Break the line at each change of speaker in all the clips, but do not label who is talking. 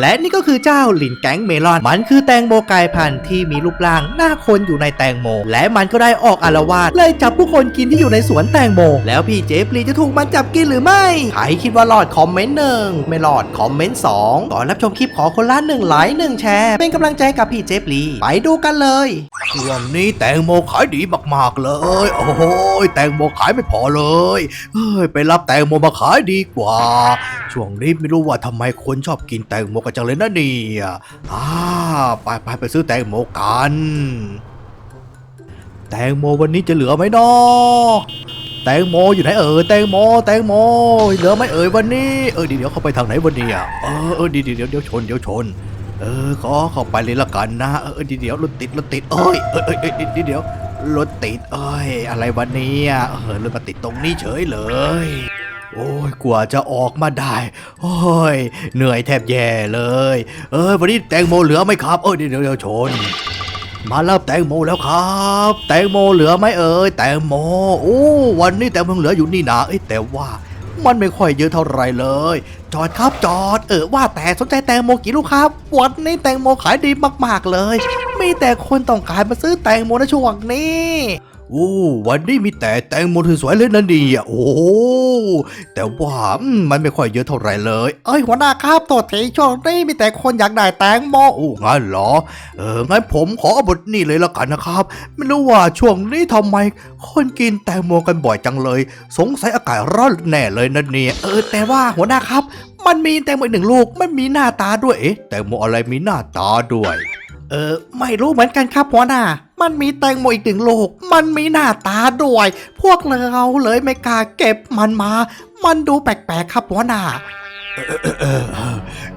และนี่ก็คือเจ้าลินแก๊งเมลอน มันคือแตงโมกายพันธุ์ที่มีรูปร่างหน้าคนอยู่ในแตงโม และมันก็ได้ออกอารวาสเลยจับผู้คนกินที่อยู่ในสวนแตงโม แล้วพี่เจฟลีจะถูกมันจับกินหรือไม่ ใครคิดว่ารอดคอมเมนต์หนึ่งไม่รอดคอมเมนต์สองก่อนรับชมคลิปขอคนละหนึ่งไลค์หนึ่งแชร์ เป็นกำลังใจกับพี่เจฟลีไปดูกันเลยช่วงนี้แตงโมขายดีมากๆเลย โอ้โหแตงโมขายไม่พอเลยเฮ้ยไปรับแตงโมมาขายดีกว่า ช่วงนี้ไม่รู้ว่าทำไมคนชอบกินแตงโมโมกันจังเลยนะเนี่ยอ่าไปไปไปซื้อแตงโมกัน แตงโมวันนี้จะเหลือไหมเนาะแตงโมอยู่ไหนเออแตงโมแตงโมเหลือไหมเอ่ยวันนี้เออเดี๋ยวเดียวเข้าไปทางไหนวันนี้อะเออเออเดี๋ยวเดี๋ยวเดี๋ยวชนเดี๋ยวชน เออขอเข้าไปเลยละกันนะเออเดี๋ยวเดี๋ยวรถติดรถติดเอ้ยเอ้ยเอ้ยเอ้ยเดี๋ยวเดี๋ยวรถติดเอ้ยอะไรวันนี้อะเออรถมาติดตรงนี้เฉยเลย โอ้ยกว่าจะออกมาได้ โอ้ย เหนื่อยแทบแย่เลย เออวันนี้แตงโมเหลือไหมครับ เออเดี๋ยวเดี๋ยวเดียวชน มารับแตงโมแล้วครับ แตงโมเหลือไหมเอ่ยแตงโม โอ้วันนี้แตงโมเหลืออยู่นี่นะเอ้ยแต่ว่ามันไม่ค่อยเยอะเท่าไหรเลย จอดครับจอด เออว่าแต่สนใจแตงโมกี่ลูกครับ วันนี้แตงโมขายดีมากๆเลย มีแต่คนต้องการมาซื้อแตงโมในช่วงนี้ โอ้วันนี้มีแต่แตงโมสวยเลยนะเนี่ยโอ้แต่ว่ามมันไม่ค่อยเยอะเท่าไหร่เลย เอ้ยหัวหน้าครับตัวทีช่วงนี้มีแต่คนอยากได้แตงโมโอ้งั้นเหรอ เอองั้นผมขอเอาบทนี้เลยละกันนะครับ ไม่รู้ว่าช่วงนี้ทำไม คนกินแตงโมกันบ่อยจังเลย สงสัยอากาศร้อนแน่เลยนะเนี่ยเออแต่ว่าหัวหน้าครับ มันมีแตงโมอีกหนึ่งลูกไม่มีหน้าตาด้วยเอ๊ะแตงโมอะไรมีหน้าตาด้วย เออ ไม่รู้เหมือนกันครับหัวหน้า มันมีแตงโมอีกหนึ่งลูก มันมีหน้าตาด้วย พวกเราเลยไม่กล้าเก็บมันมา มันดูแปลกๆครับหัวหน้า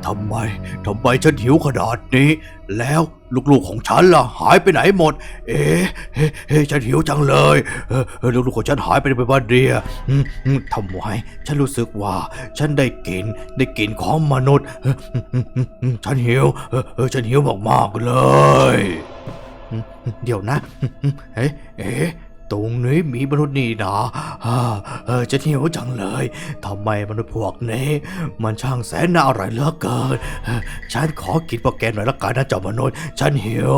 ทำไมทำไมฉันหิวขนาดนี้ แล้วลูกๆของฉันล่ะหายไปไหนหมด เอ๊ะเอ๊ะเอ๊ะฉันหิวจังเลยลูกๆของฉันหายไปในบ้านเดียทำไมฉันรู้สึกว่า ฉันได้กินได้กินของมนุษย์ ฉันหิวฉันหิวมากๆเลย เดี๋ยวนะ เอ๊ะเอ๊ะ ตรงนี้มีมนุษย์นี่นะอ่าเออฉันหิวจังเลยทำไมมนุษย์พวกนี้ มันช่างแสนน่าอร่อยเหลือเกิน ฉันขอกินโปรแกรมหน่อยละกันนะเจ้ามนุษย์ ฉันหิว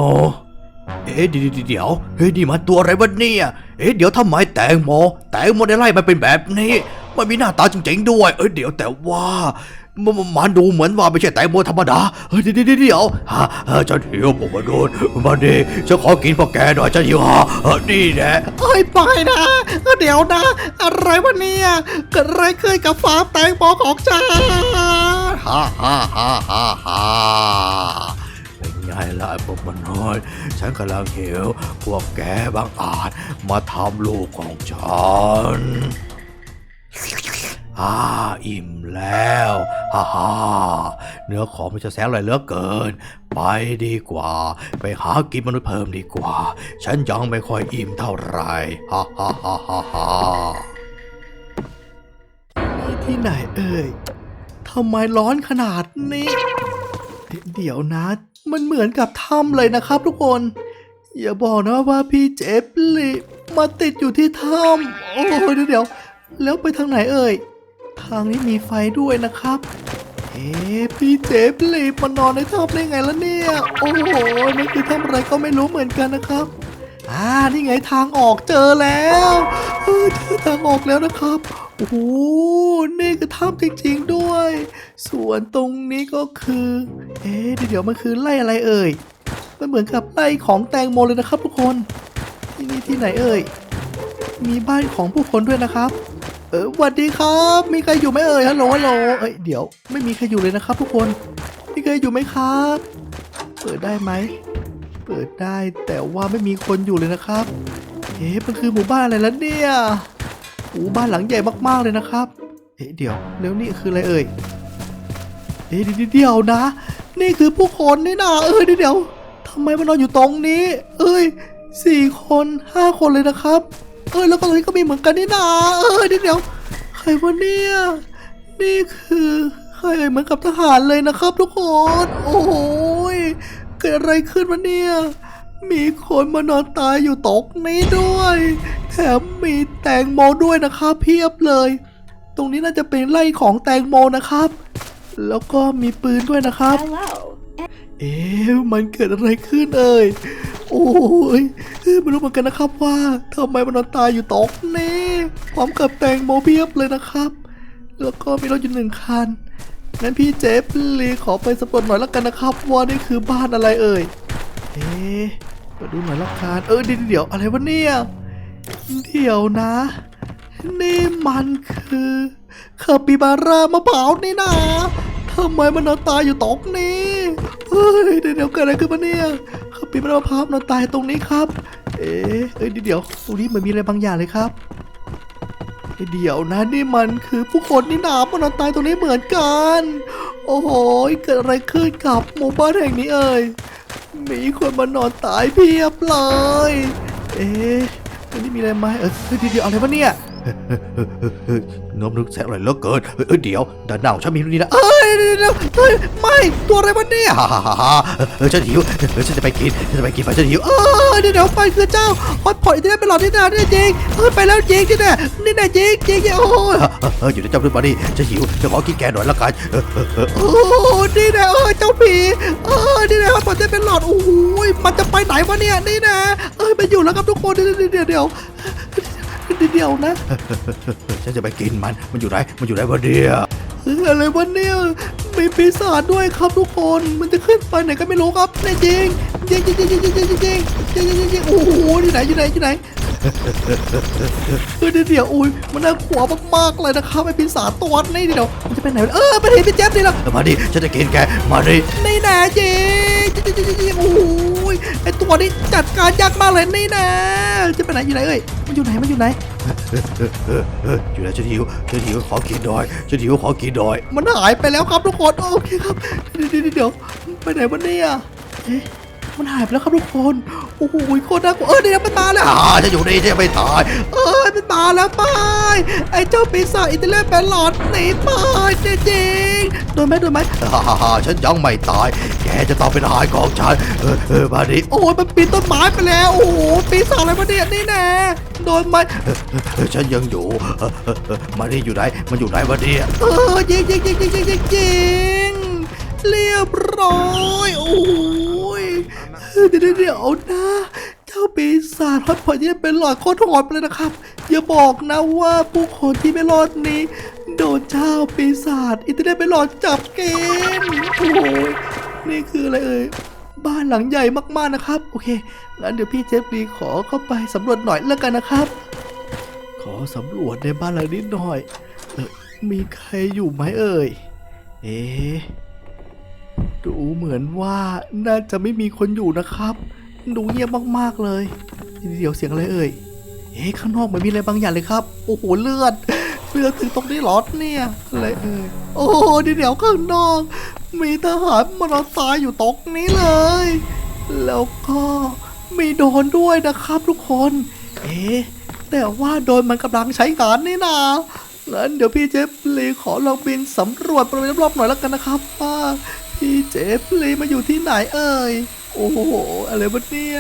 เอ๊ะเดี๋ยวเดี๋ยวเดี๋ยวเฮ้ยนี่มันตัวอะไรวะเนี่ยเอ๊ะเดี๋ยวทำไมแตงโมแตงโมได้ไล่มาเป็นแบบนี้ มันมีหน้าตาจริงๆด้วย เอ้ยเดี๋ยวแต่ว่า มันมันมันดูเหมือนว่าไม่ใช่แตงโมธรรมดาเฮ้ยเดี๋ยวเดี๋ยวเดี๋ยวฮะเออฉันหิวผมมาโดนมาดิฉันขอกินพวกแกหน่อยฉันหิวฮะเออนี่แหละ
เอ้ยไปนะ เดี๋ยวนะ อะไรวะเนี่ยเกิดอะไรขึ้นกับฟาร์มแตงโมของฉัน
ฮ่าฮ่าฮ่าฮ่าฮ่าเป็นไงล่ะไอ้พวกมันน้อยฉันกำลังหิวพวกแกบางอาจมาทำลูกของฉัน อ่าอิ่มแล้วฮ่าฮ่าเนื้อของมันจะแสนอร่อยเหลือเกิน ไปดีกว่า ไปหากินมนุษย์เพิ่มดีกว่า ฉันยังไม่ค่อยอิ่มเท่าไหร่ฮ่าฮ่าฮ่าฮ่าฮ่าที่ไหนเอ่ยทำไมร้อนขนาดนี้ เดี๋ยวนะ มันเหมือนกับถ้ำเลยนะครับทุกคน อย่าบอกนะว่าพี่เจฟลีมาติดอยู่ที่ถ้ำโอ้ยเดี๋ยวแล้วไปทางไหนเอ่ยางนี้มีไฟด้วยนะครับ เอ๊พี่เจฟลีมานอนในถ้ำได้ไงล่ะเนี่ย โอ้โหนี่คือถ้ำอะไรก็ไม่รู้เหมือนกันนะครับ อ่า นี่ไงทางออกเจอแล้วเออเจอทางออกแล้วนะครับ โอ้โห นี่คือถ้ำจริงๆด้วย ส่วนตรงนี้ก็คือ เอ๊ทีเดี๋ยวมันคือไล่อะไรเอ่ย มันเหมือนกับไล่ของแตงโมเลยนะครับทุกคน ที่นี่ที่ไหนเอ่ย มีบ้านของผู้คนด้วยนะครับ เออสวัสดีครับ มีใครอยู่ไหมเอ่ยฮัลโหลฮัลโหลเอ้ยเดี๋ยวไม่มีใครอยู่เลยนะครับ ทุกคนมีใครอยู่ไหมครับ เปิดได้ไหมเปิดได้แต่ว่าไม่มีคนอยู่เลยนะครับเอ๊ะมันคือหมู่บ้านอะไรแล้วเนี่ยโอ้บ้านหลังใหญ่มากๆเลยนะครับ เอ๊ะเดี๋ยวแล้วนี่คืออะไรเอ่ยเอ๊ะเดี๋ยวเดี๋ยวนะ นี่คือผู้คนนี่นะเออเดี๋ยเดี๋ยวทำไมมันนอนอยู่ตรงนี้ เอ้ยสี่คนห้าคนเลยนะครับ เออแล้วก็ตรงนี้ก็มีเหมือนกันนี่นะเออเดี๋ยวเดี๋ยวใครวะเนี่ยนี่คือใครเอ่ยเหมือนกับทหารเลยนะครับทุกคนโอ้ยเกิดอะไรขึ้นวะเนี่ยมีคนมานอนตายอยู่ตกนี้ด้วย แถมมีแตงโมด้วยนะครับเพียบเลย ตรงนี้น่าจะเป็นไร่ของแตงโมนะครับ แล้วก็มีปืนด้วยนะครับ
Hello.
เอ๊ะมันเกิดอะไรขึ้นเอ่ย โอ้ยไม่รู้เหมือนกันนะครับว่าทำไมมันนอนตายอยู่ตรงนี้พร้อมกับแตงโมเพียบเลยนะครับ แล้วก็มีรถอยู่หนึ่งคัน งั้นพี่เจฟลีขอไปสำรวจหน่อยแล้วกันนะครับว่านี่คือบ้านอะไรเอ่ย เอ๊ะมาดูหน่อยละกันเออเดี๋ยวเดี๋ยวอะไรวะเนี่ย เดี๋ยวนะ นี่มันคือคาปิบาร่ามะพร้าวนี่นะ ทำไมมันนอนตายอยู่ตรงนี้เฮ้ยเดี๋ยวเดี๋ยวเกิดอะไรขึ้นมาเนี่ยคาปิบาร่ามะพร้าวนอนตายตรงนี้ครับ เอ๊ะเอ้ยเดี๋ยวตรงนี้เหมือนมีอะไรบางอย่างเลยครับเดี๋ยวนะนี่มันคือผู้คนนี่นามันนอนตายตรงนี้เหมือนกัน โอ้โหเกิดอะไรขึ้นกับหมู่บ้านแห่งนี้เอ่ยมีคนมานอนตายเพียบเลย เอ๊ะนนี้มีอะไรไหมเออเดี๋ยวเดี๋ยวอะไรวะเนี่ย น้ำนึกแสงอะไรเหลือเกินเอ้ยเดี๋ยวด้านหนาของฉันมีนี่นะเอ้ยเดี๋ยวเฮ้ยไม่ตัวอะไรวะเนี่ยฮ่าฮ่าฮ่าฮ่าเออฉันหิวเออฉันจะไปกินฉันจะไปกินไปฉันหิวเออเดี๋ยวเดี๋ยวไปคือเจ้าฮอตพอตที่ได้ไปหลอดที่นานี่จริงเฮ้ยไปแล้วจริงที่น่นี่น่จริงจริงโอ้ยเอออยู่ในเจ้าพื้นมาดิฉันหิวจะขอกินแกหน่อยละกันเออเออเออโอ้นี่น่เออเจ้าผีเออนี่น่ฮอตพอตได้เป็นหลอดโอ้ยมันจะไปไหนวะเนี่ยนี่นะเอ้ยไปอยู่แล้วครับทุกคนเดี๋ยวเดี๋ยวเดี๋ยว เดี๋ยวนะ ฉันจะไปกินมัน มันอยู่ไหน มันอยู่ไหนวะเนี่ยเฮ้ยอะไรวะเนี่ยมีปีศาจด้วยครับทุกคน มันจะขึ้นไปไหนก็ไม่รู้ครับแน่จริงจริงจริงจริงจริงจริงจริงจริงจริงจริงจริงโอ้โหที่ไหนที่ไหนที่ไหนเออเดี๋ยวเดี๋ยวอุ้ยมันน่ากลัวมากๆเลยนะครับไอ้ปีศาจตัวนี้เดี๋ยวมันจะไปไหนวะเออไปเห็นพี่แจ๊บนี่แล้วมาดิฉันจะกินแกมาดินี่นะจริงจริงจริงจริงจริงโอ้โหไอ้ตัวนี้จัดการยากมากเลยนี่นะจะไปไหนอยู่ไหนเอ้ยมันอยู่ไหนมันอยู่ไหน อยู่ไหนฉันหิวฉันหิวขอกินหน่อยฉันหิวขอกินหน่อย มันหายไปแล้วครับทุกคนโอเคครับเดี๋ยวเดี๋ยวเดี๋ยวไปไหนวะเนี่ยเอ๊ะมันหายไปแล้วครับทุกคนโอ้โหโคตรน่ากลัวเออเดี๋ยวมันมาแล้วอ่าฉันอยู่นี่ฉันไม่ตาย เออมันมาแล้วไปไอ้เจ้าปีศาจอิตาเลียนแปนหลอดหนีไปจริงๆโดนไหมโดนไหมฮ่าฮ่าฮ่าฉันยังไม่ตายแก จะต้องเป็นอาหารของฉันเออเออมาดิโอ้ยมันปีนต้นไม้ไปแล้ว โอ้โหปีศาจอะไรมาเนี่ยนี่แน่โดนไหมเออฉันยังอยู่เออเออเออมานี่อยู่ไหนมันอยู่ไหนวะเนี่ยเออยิงยิงยิงยิงยิงยิงยิงเรียบร้อยโอ้ยเดี๋ยวเดี๋ยวนะเจ้าปีศาจฮอตพอที่เป็นหลอดโคตรโหดไปเลยนะครับ อย่าบอกนะว่าผู้คนที่ไม่รอดนี้ โดนเจ้าปีศาจอินเทอร์เน็ตไปหลอดจับเกมโอ้โห นี่คืออะไรเอ่ยบ้านหลังใหญ่มากๆนะครับ โอเค งั้นเดี๋ยวพี่เจฟรีขอเข้าไปสำรวจหน่อยแล้วกันนะครับ ขอสำรวจในบ้านหลังนี้หน่อยเออมีใครอยู่ไหมเอ่ย เอ๊ดูเหมือนว่าน่าจะไม่มีคนอยู่นะครับ ดูเงียบมากๆเลย เดี๋ยวเสียงอะไรเอ่ย เอ๊ข้างนอกเหมือนมีอะไรบางอย่างเลยครับ โอ้โหเลือด เลือถึงตรงนี้หรอเนี่ยอะไรเอ่ยโอ้โหเดี๋ยวข้างนอก มีทหารมานอนตายอยู่ตรงนี้เลย แล้วก็มีโดนด้วยนะครับทุกคน เอ๊ะแต่ว่าโดนมันกำลังใช้งานนี่นางั้นเดี๋ยวพี่เจฟลีขอลองบินสำรวจบริเวณรอบๆหน่อยแล้วกันนะครับว่าพี่เจฟลีมาอยู่ที่ไหนเอ่ย โอ้โห อะไรวะเนี่ย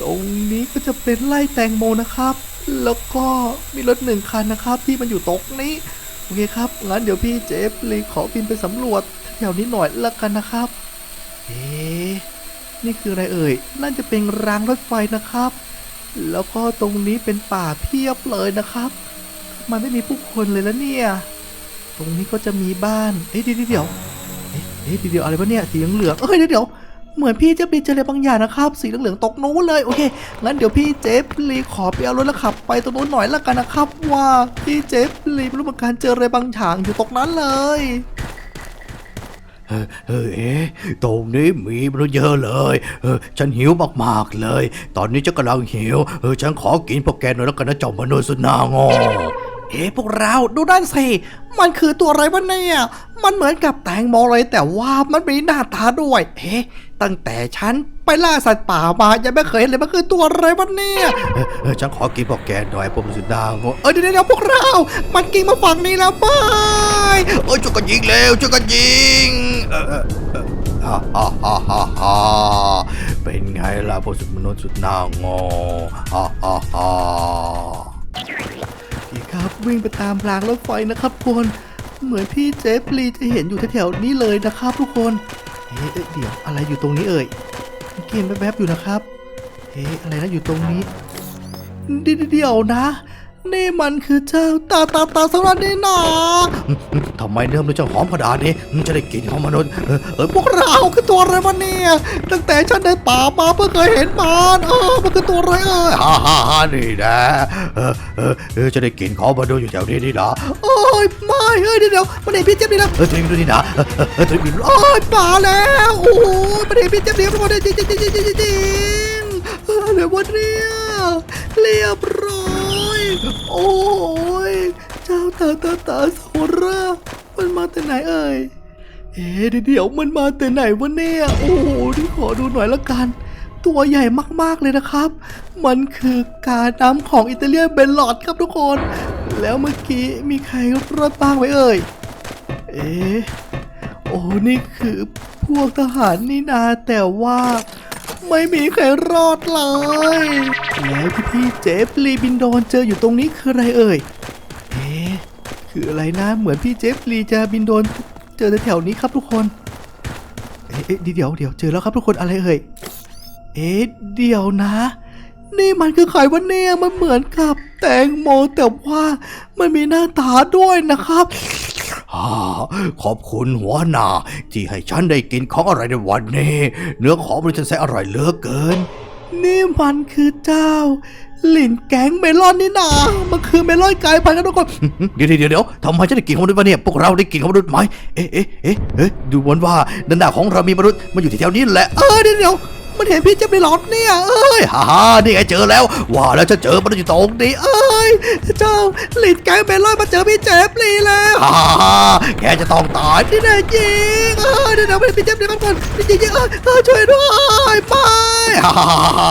ตรงนี้ก็จะเป็นไล่แตงโมนะครับ แล้วก็มีรถหนึ่งคันนะครับที่มันอยู่ตรงนี้ โอเคครับ งั้นเดี๋ยวพี่เจฟเลีขอบินไปสำรวจแถวนี้หน่อยละกันนะครับ เอ๊นี่คืออะไรเอ่ย น่าจะเป็นรางรถไฟนะครับ แล้วก็ตรงนี้เป็นป่าเพียบเลยนะครับ มันไม่มีผู้คนเลยแล้วเนี่ย ตรงนี้ก็จะมีบ้าน เอ๊ะเดี๋ยวเดี๋ยวเอ๊ะเดี๋ยวอะไรวะเนี่ย สีเหลืองเอ้ยเดี๋ยวเดี๋ยว เหมือนพี่เจฟลีเจออะไรบางอย่างนะครับ สีเหลืองๆตกนู้นเลย โอเค งั้นเดี๋ยวพี่เจฟลีขอไปเอารถแล้วขับ ไปตรงนู้นหน่อยละกันนะครับ ว่าพี่เจฟลีไม่รู้เหมือนกันเจออะไรบางอย่างอยู่ตรงนั้นเลยเออเออเอ๊ะตรงนี้มีมันเยอะเลยเออฉันหิวมากๆเลย ตอนนี้ฉันกำลังหิวเออฉันขอกินพวกแกหน่อยแล้วกันนะเจ้ามนุษย์สุดหนางอเอ๊ะพวกเราดูด้านสิมันคือตัวอะไรวะเนี่ย มันเหมือนกับแตงโมเลยแต่ว่ามันมีหน้าตาด้วย เอ๊ะ ตั้งแต่ฉันไปล่าสัตว์ป่ามายังไม่เคยเห็นเลยมันคือตัวอะไรวะเนี่ยเออฉันขอกินพวกแกหน่อยพวกมสุดหนางอเออเดี๋ยวเดี๋ยวพวกเรา มันกินมาฝั่งนี้แล้วบายเออช่วยกันยิงเร็วช่วยกันยิงเออฮ่าฮ่าฮ่าฮ่าเป็นไงล่ะพวกสุดมนุษย์สุดหนางอฮ่าฮ่าฮ่าพี่ครับวิ่งไปตามรางรถไฟนะครับคุณเหมือนพี่เจฟลีจะเห็นอยู่แถวๆนี้เลยนะครับทุกคน เอ๊ะเอ๊ะเดี๋ยวอะไรอยู่ตรงนี้เอ่ยเมื่อกี้เห็นแวบๆอยู่นะครับเอ๊ะอะไรนะอยู่ตรงนี้ เดี๋ยวนะ นี่มันคือเจ้าตาตาตาสำนักนี่นา
ทำไมเนื้อมันจะหอมขนาดนี้จะได้กลิ่นของมนุษย์เออเออ
พวกเราคือตัวอะไรวะเนี่ย ตั้งแต่ฉันเดินป่ามาเพิ่งเคยเห็นมันเออมันคือตัวอะไรเอ่ย
ฮ่าฮ่าฮ่านี่นะเออเออจะได้กลิ่นของมนุษย์อยู่แถวนี้นี่นะ
โอ้ยไม่เฮ้ยเดี๋ยวเดี๋ยวมันเห็นพี่เจ็บดีแล้ว
เออถึงดูนี่นะเออเออเองมี
โอ้ยป่าแล้วโอ้ยมันเห็นพี่เจ็บดีมันเห็นจริงจริงจริงจริงจริงจริงเอออะไรวะเนี่ยเรียบร้อย โอ้ยเจ้าตาตาตาโซรามันมาแต่ไหนเอ่ย เอ๊ะเดี๋ยวมันมาแต่ไหนวะเนี่ย โอ้โหนี่ขอดูหน่อยละกัน ตัวใหญ่มากๆเลยนะครับ มันคือการน้ำของอิตาเลียนเบลลอดครับทุกคน แล้วเมื่อกี้มีใครรอดบ้างไหมเอ่ย เอ๊ะ โอ้นี่คือพวกทหารนี่นาแต่ว่า ไม่มีใครรอดเลย แล้วที่พี่เจฟลีบินโดนเจออยู่ตรงนี้คืออะไรเอ่ย เอ๊ะคืออะไรนะ เหมือนพี่เจฟลีจะบินโดนเจอแถวๆนี้ครับทุกคนเอ๊เอ๊ะเดี๋ยวเดี๋ยวเจอแล้วครับทุกคนอะไรเอ่ย เอ๊ะเดี๋ยวนะ นี่มันคือไข่วันเนี่ยมันเหมือนกับแตงโมแต่ว่ามันมีหน้าตาด้วยนะครับ
อาขอบคุณหัวหน้าที่ให้ฉันได้กินของอะไรในวันนี้ เนื้อของมันจะแสนอร่อยเหลือเกิน
นี่มันคือเจ้า หลินแกงเมลอนนี่นามันคือเมลอนกลายพันธุ์ครับทุกคน
เดี๋ยวเดี๋ยวเดี๋ยวทำไมฉันได้กินของมนุษย์วะเนี่ยพวกเราได้กินของมนุษย์ไหมเอ๊ะเอ๊ะเอ๊ะดูเหมือนว่าด้านหน้าของเรามีมนุษย์มาอยู่ที่แถวนี้แหละ
เออเดี๋ยวเดี๋ยว มันเห็นพี่เจ็บในหลอดเนี่ย เอ้
ยฮ่าฮ่านี่ไงเจอแล้ว ว่าแล้วจะเจอมันอยู่ตรงนี้
เอ้ย เจ้าหลีดแก๊งเมลอยมาเจอพี่เจ็บลีแล้ว
ฮ่าฮ่าแกจะต้องตาย
นี่แน่จริงเอ้ยเดี๋ยวไม่ได้พี่เจ็บเดี๋ยวก่อนจริงจริงเออเออช่วยด้วยไป
ฮ่าฮ่าฮ่า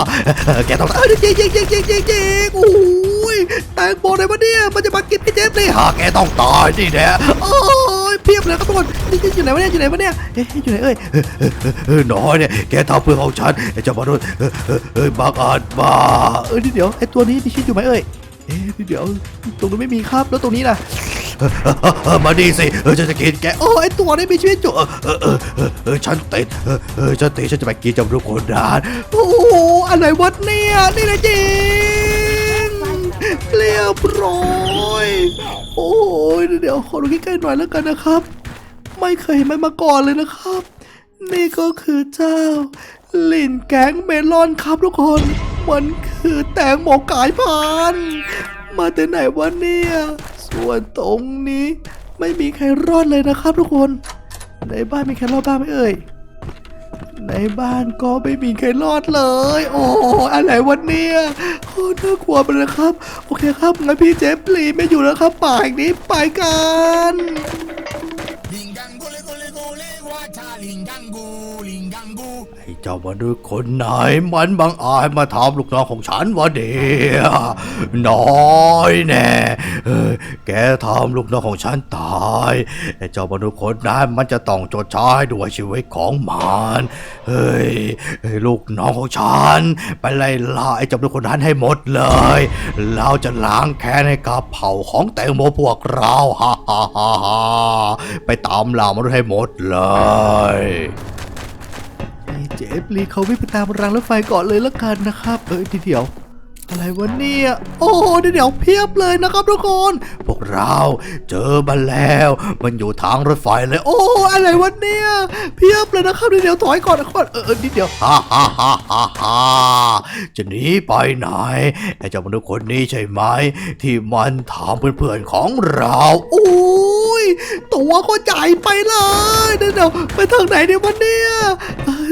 แกต้อง
เอ้ยจริงจริงจริงจริงจริงโอ้ ยแตงโมอะไรวะเนี่ยมันจะมากินพี่เจ็บลี
ฮ่าแกต้องตายนี่แน่
โอ้ยเพียบเลยครับทุกคนนี่อยู่ไหนวะเนี่ยอยู่ไหนวะเนี่ยเอ๊ะอยู่ไหนเอ่ย
เออน้อยเนี่ยแกทำเพื่อของฉันไอ้เจ้ามนุษย์เออเออเออบังอาจมา
เออเดี๋ยวไอตัวนี้มีชีวิตอยู่ไหมเอ่ยเอ๊ะเดี๋ยวตรงนู้นไม่มีครับแล้วตรงนี้ล่ะ
มาดีสิฉันจะกินแก
โอ้ไอตัวนี้มีชีวิตอยู่
ฉันติดเออเออฉันติดฉันจะไปกินจำรูกคนดาน
โอ้โหอะไรวะเนี่ยนี่นะจริง เรียบร้อยโอ้ยเดี๋ยวขอดูใกล้ๆหน่อยแล้วกันนะครับ ไม่เคยเห็นมันมาก่อนเลยนะครับ นี่ก็คือเจ้า ลินแก๊งเมลอนครับทุกคน มันคือแตงโมกายพันธุ์มาแต่ไหนวะเนี่ย ส่วนตรงนี้ ไม่มีใครรอดเลยนะครับทุกคน ในบ้านมีใครรอดบ้างไหมเอ่ย ในบ้านก็ไม่มีใครรอดเลย โอ้อะไรวันนี้โคตรน่ากลัวไปเลยครับ โอเคครับงั้นพี่เจฟปลีไม่อยู่แล้วครับป่าแห่งนี้ไปกัน
ลิงกังกูเล
กูเลกูเลว่าชาลิงกังกู
เจ้า
มนุษย์คนไหนมันบังอาจมาทำลูกน้องของฉันวะเดียน้อยแน่แกทำลูกน้องของฉันตายไอ้เจ้ามนุษย์คนนั้นมันจะต้องจดใช้ด้วยชีวิตของมันเฮ้ยลูกน้องของฉัน ไปไล่ล่าไอ้เจ้ามนุษย์คนนั้นให้หมดเลยเราจะล้างแค้นให้กับเผ่าของแตงโมพวกเราฮ่าฮ่าฮ่าไปตามล่ามนุษย์ให้หมดเลย
เจฟลีเขาวิ่งไปตามรางรถไฟก่อนเลยละกันนะครับ เอ้ยเดียว อะไรวะเนี่ย โอ้เดี๋ยวเพียบเลยนะครับทุกคน
พวกเราเจอมันแล้ว มันอยู่ทางรถไฟเลย โอ้
อะไรวะเนี่ย เพียบเลยนะครับเดี๋ยวถอยก่อนนะก่อนเออเออนิดเดียว
ฮ่าฮ่าฮ่าฮ่าฮ่าจะหนีไปไหนไอ้เจ้ามนุษย์คนนี้ใช่ไหมที่มันถามเพื่อนๆของเรา
โอ้ ย ตัวก็ใหญ่ไปเลยเดี๋ยวไปทางไหนเดี๋ยววันเนี้ย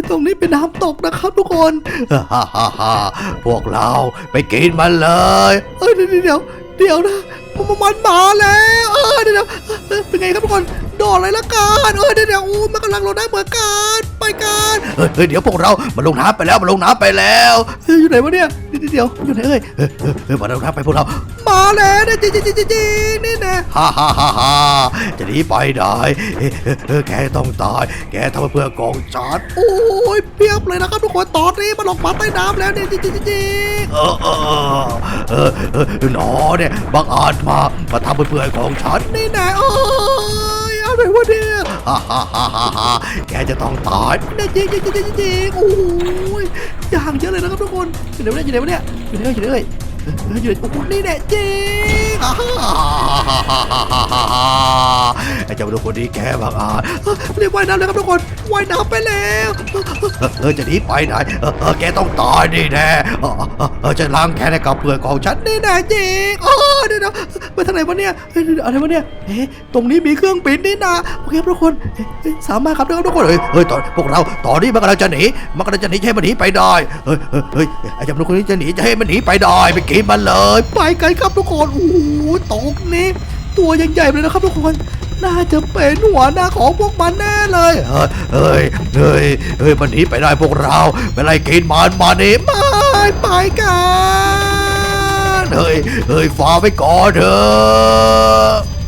ตรงนี้เป็นน้ำตกนะครับทุกคน
ฮ่าฮ่าฮ่าพวกเราไปกินมันเลย
เอ้ยเดี๋ยวเดี๋ยวนะมันมันมาแล้ว เออเดี๋ยวเป็นไงครับทุกคน โดดเลยละกันเออเดี๋ยวเดี๋ยวอู้มันกำลังลงได้เหมือนกันไปกัน
เฮ้ยเฮ้ยเดี๋ยวพวกเรามาลงน้ำไปแล้วมาลงน้ำไปแล้ว
เฮ้ยอยู่ไหนวะเนี่ยเดี๋ยวเดี๋ยวอยู่ไหนเอ่ย
เฮ้ยเฮ้ยเฮ้ยมาลงน้ำไปพวกเรา
มาแล้วเนี่ยจริงจริงจริงจริงนี่แน่
ฮ่าฮ่าฮ่าฮ่าจะหนีไปไหนเฮ้ยเฮ้ยเฮ้ยแกต้องตาย แกทำเพื่อกองจัด
โอ้ยเพียบเลยนะครับทุกคนตอนนี้มันลงมาใต้น้ำแล้วเนี่ยจริงจริงจริง
เออเออเออเออเออหนอเนี่ยบังอาจมามาทำเพื่อนๆของฉัน
นี่แน่โอ้ำ เลยวะเนี่ยฮ่าฮ่าฮ่าฮ่าแกจะต้องตายแน่จริงจริงจริงจริงโอ้ยอย่างเยอะเลยนะครับทุกคนอยู่ไหนวะเนี่ยอยู่ไหนวะเนี่ยอยู่ไหนอยู่ไหนเออเอออยู่ไหนโอ้โหนี่แน่จริง ไอ้เจ้าดูคนนี้แกบังอาจเออเรียกว่ายน้ำเลยครับทุกคนว่ายน้ำไปแล้วเออ
จะหนีไปไหนเออแกต้องตายนี่แน่เออจะล้างแค้นให้กับเพื่อนของฉัน
นี่แน่จริงโอ้เดี๋ยวนะไปทางไหนวะเนี่ยเฮ้ยเดี๋ยวอะไรวะเนี่ยเอ๊ะตรงนี้มีเครื่องบินนี่นะโอเคครับทุกคนเอ๊ะเอ๊ะสามารถครับทุกคน
เฮ้ยเฮ้ยตอนพวกเราตอนนี้มันกำลังจะหนีมันกำลังจะหนีให้มันหนีไปได้เฮ้ยเฮ้ยไอ้เจ้าคนนี้จะหนีจะให้มันหนีไปได้ไปกินมันเลย
ไปไกลครับทุกคนโอ้ตกนี้ ตัวยังใหญ่ๆเลยนะครับทุกคน น่าจะเป็นหัวหน้าของพวกมันแน่เลย
เฮ้ย เฮ้ย เฮ้ย เฮ้ย มันหนีไปได้พวกเราไปไล่กินมันมานี่
ไม่ไปกัน
เฮ้ย เฮ้ยฟ้าไปก่อนเถอะ